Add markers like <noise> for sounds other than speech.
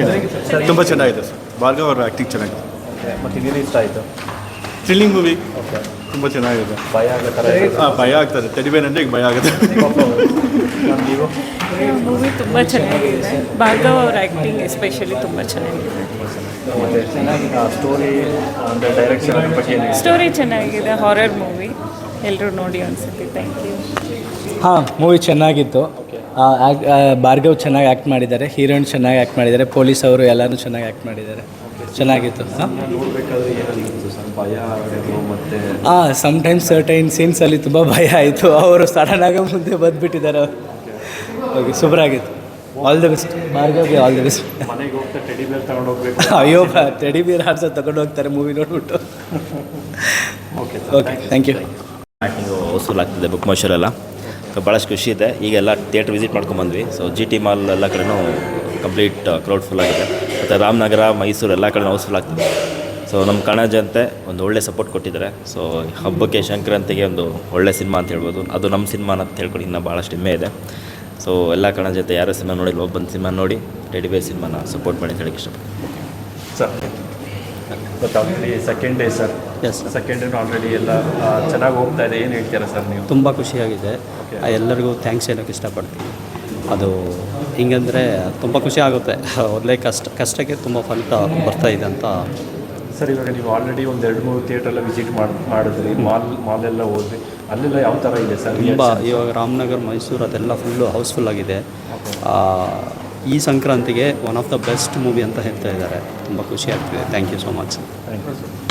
ಚೆನ್ನಾಗಿದೆ. ತುಂಬ ಚೆನ್ನಾಗಿದೆ ಸರ್. ಭಾರ್ಗವ್ ಅವರ ಆ್ಯಕ್ಟಿಂಗ್ ಚೆನ್ನಾಗಿದೆ. ಮತ್ತು ಇನ್ನೇನು ಇಷ್ಟ ಆಯಿತು? ಥ್ರಿಲ್ಲಿಂಗ್ ಮೂವಿ ಓಕೆ ತುಂಬ ಚೆನ್ನಾಗಿದೆ. ಭಯ ಆಗೋ ಥರ ಹಾಂ ಭಯ ಆಗ್ತದೆ. ತೆಡಿಬೇನ್ ಅಂದರೆ ಈಗ ಭಯ ಆಗುತ್ತೆ. ನೀವು ಮೂವಿ ತುಂಬ ಚೆನ್ನಾಗಿದೆ. ಭಾರ್ಗವ್ ಅವ್ರ ಆ್ಯಕ್ಟಿಂಗ್ ಎಸ್ಪೆಷಲಿ ತುಂಬ ಚೆನ್ನಾಗಿದೆ. ಮತ್ತು ಸ್ಟೋರಿ ಅಂದರೆ ಡೈರೆಕ್ಷನ್ ಬಗ್ಗೆ ಸ್ಟೋರಿ ಚೆನ್ನಾಗಿದೆ ಹಾರರ್ ಮೂವಿ ಎಲ್ಲರೂ ನೋಡಿ ಅನ್ಸುತ್ತೆ ಥ್ಯಾಂಕ್ ಯು ಹಾಂ ಮೂವಿ ಚೆನ್ನಾಗಿತ್ತು. ಭಾರ್ಗವ್ ಚೆನ್ನಾಗಿ ಆ್ಯಕ್ಟ್ ಮಾಡಿದ್ದಾರೆ ಹೀರೋಯಿನ್ ಚೆನ್ನಾಗಿ ಆ್ಯಕ್ಟ್ ಮಾಡಿದ್ದಾರೆ ಪೊಲೀಸ್ ಅವರು ಎಲ್ಲರೂ ಚೆನ್ನಾಗಿ ಆ್ಯಕ್ಟ್ ಮಾಡಿದ್ದಾರೆ. ಚೆನ್ನಾಗಿತ್ತು ಹಾಂ? ಸಮ್ಟೈಮ್ಸ್ ಸರ್ಟೈನ್ ಸೀನ್ಸಲ್ಲಿ ತುಂಬ ಭಯ ಆಯಿತು. ಅವರು ಸಡನ್ನಾಗಿ ಮುಂದೆ ಬಂದುಬಿಟ್ಟಿದ್ದಾರೆ ಅವರು. ಓಕೆ ಸೂಪರ್ ಆಗಿತ್ತು. ಆಲ್ ದಿ ಬೆಸ್ಟ್ ಭಾರ್ಗವ್ಗೆ ಆಲ್ ದಿ ಬೆಸ್ಟ್ ಅಯ್ಯೋ ಟೆಡಿ ಬೀರ್ ಹಾಡ್ಸ ತಗೊಂಡು ಹೋಗ್ತಾರೆ ಮೂವಿ ನೋಡ್ಬಿಟ್ಟು. ಓಕೆ ಓಕೆ ಥ್ಯಾಂಕ್ ಯು ಆಗ್ತಿದೆ ಬುಕ್ ಮೋಷರೆಲ್ಲ ಸೊ ಭಾಳಷ್ಟು ಖುಷಿ ಇದೆ. ಈಗ ಎಲ್ಲ ಥಿಯೇಟ್ರ್ ವಿಸಿಟ್ ಮಾಡ್ಕೊಂಬಂದ್ವಿ. ಸೊ ಜಿ ಟಿ ಮಾಲ್ ಎಲ್ಲ ಕಡೆನೂ ಕಂಪ್ಲೀಟ್ ಕ್ರೌಡ್ ಫುಲ್ ಆಗಿದೆ. ಮತ್ತು ರಾಮನಗರ, ಮೈಸೂರು ಎಲ್ಲ ಕಡೆ ಹೌಸ್ಫುಲ್ ಆಗ್ತಿದೆ. ಸೊ ನಮ್ಮ ಕನ್ನಡ ಜನತೆ ಒಂದು ಒಳ್ಳೆ ಸಪೋರ್ಟ್ ಕೊಟ್ಟಿದ್ದಾರೆ. ಸೊ ಹಬ್ಬಕ್ಕೆ ಸಂಕ್ರಾಂತಿಗೆ ಒಂದು ಒಳ್ಳೆ ಸಿನಿಮಾ ಅಂತ ಹೇಳ್ಬೋದು. ಅದು ನಮ್ಮ ಸಿನಿಮಾ ಅಂತ ಹೇಳ್ಕೊಂಡು ಇನ್ನೂ ಭಾಳಷ್ಟು ಹೆಮ್ಮೆ ಇದೆ. ಸೊ ಎಲ್ಲ ಕನ್ನಡ ಜೊತೆ ಸಿನಿಮಾ ಸಿನಿಮಾ ನೋಡಿಲ್ಲ ಬಂದು ಸಿನಿಮಾ ನೋಡಿ ರೆಡಿ ಬೇ ಸಿನಿಮಾನ ಸಪೋರ್ಟ್ ಮಾಡಿ ಅಂತ ಹೇಳಕ್ಕೆ ಇಷ್ಟಪಡ್ತೀನಿ. Sir second day sir yes second year already ಎಲ್ಲ ಚೆನ್ನಾಗಿ ಹೋಗ್ತಾ ಇದೆ. ಏನು ಹೇಳ್ತೀರಾ ಸರ್ ನೀವು? ತುಂಬ ಖುಷಿಯಾಗಿದೆ. ಎಲ್ಲರಿಗೂ ಥ್ಯಾಂಕ್ಸ್ ಹೇಳೋಕ್ಕೆ ಇಷ್ಟಪಡ್ತೀನಿ. ಅದು ಹಿಂಗಂದರೆ ತುಂಬ ಖುಷಿ ಆಗುತ್ತೆ. <laughs> ಒಳ್ಳೆ ಕಷ್ಟ ಕಷ್ಟಕ್ಕೆ ತುಂಬ ಫಲಿತ ಬರ್ತಾ ಇದೆ ಅಂತ. ಸರ್ ಇವಾಗ ನೀವು ಆಲ್ರೆಡಿ ಒಂದು ಎರಡು ಮೂರು ಥಿಯೇಟ್ರೆಲ್ಲ ವಿಸಿಟ್ ಮಾಡಿ ಮಾಡಿದ್ರಿ. ಮಾಲ್ ಮಾಲೆಲ್ಲ ಹೋದ್ರಿ. ಅಲ್ಲೆಲ್ಲ ಯಾವ ಥರ ಇದೆ ಸರ್ ತುಂಬ ಇವಾಗ ರಾಮನಗರ್ ಮೈಸೂರು ಅದೆಲ್ಲ ಫುಲ್ಲು ಹೌಸ್ಫುಲ್ ಆಗಿದೆ. ಈ ಸಂಕ್ರಾಂತಿಗೆ one of the best movie ಅಂತ ಹೇಳ್ತಾ ಇದ್ದಾರೆ. ತುಂಬ ಖುಷಿ ಆಗ್ತಿದೆ. Thank you so much thank you sir